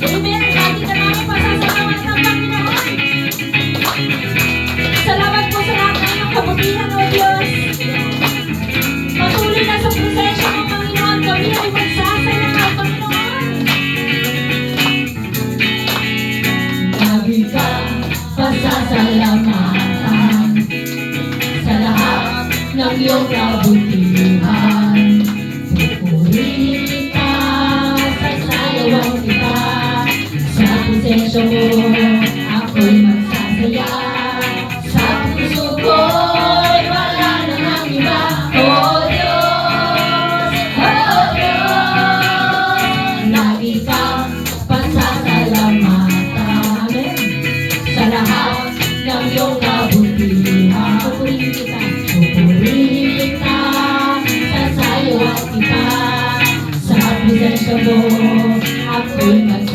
Amen. Lagi ka namin pasasalamat ng Panginoon. Salamat po sa lahat ng kabutihan, O Diyos. Na sa presensya mo, Panginoon. Kami ay magsasalamat, Panginoon. Lagi ka pasasalamatan sa lahat ng iyong kabutihan. the Lord, I pray my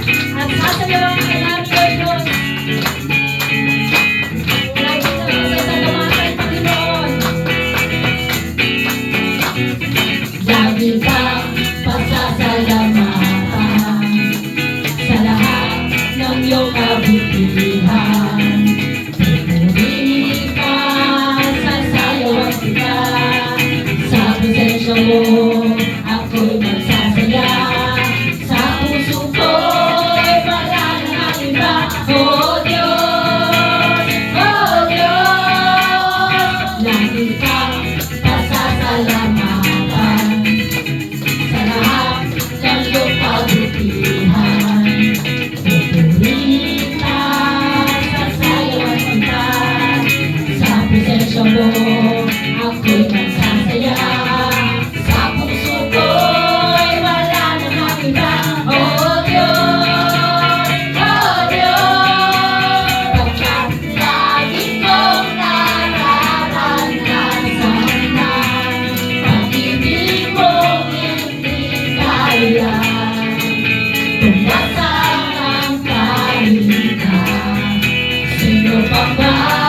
At sa Bye.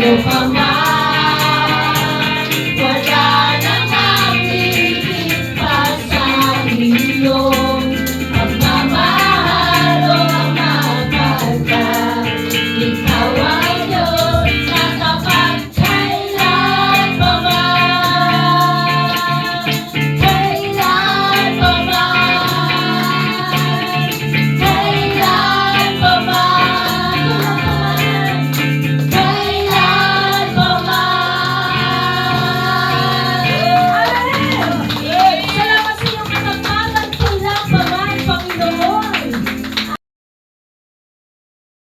you from my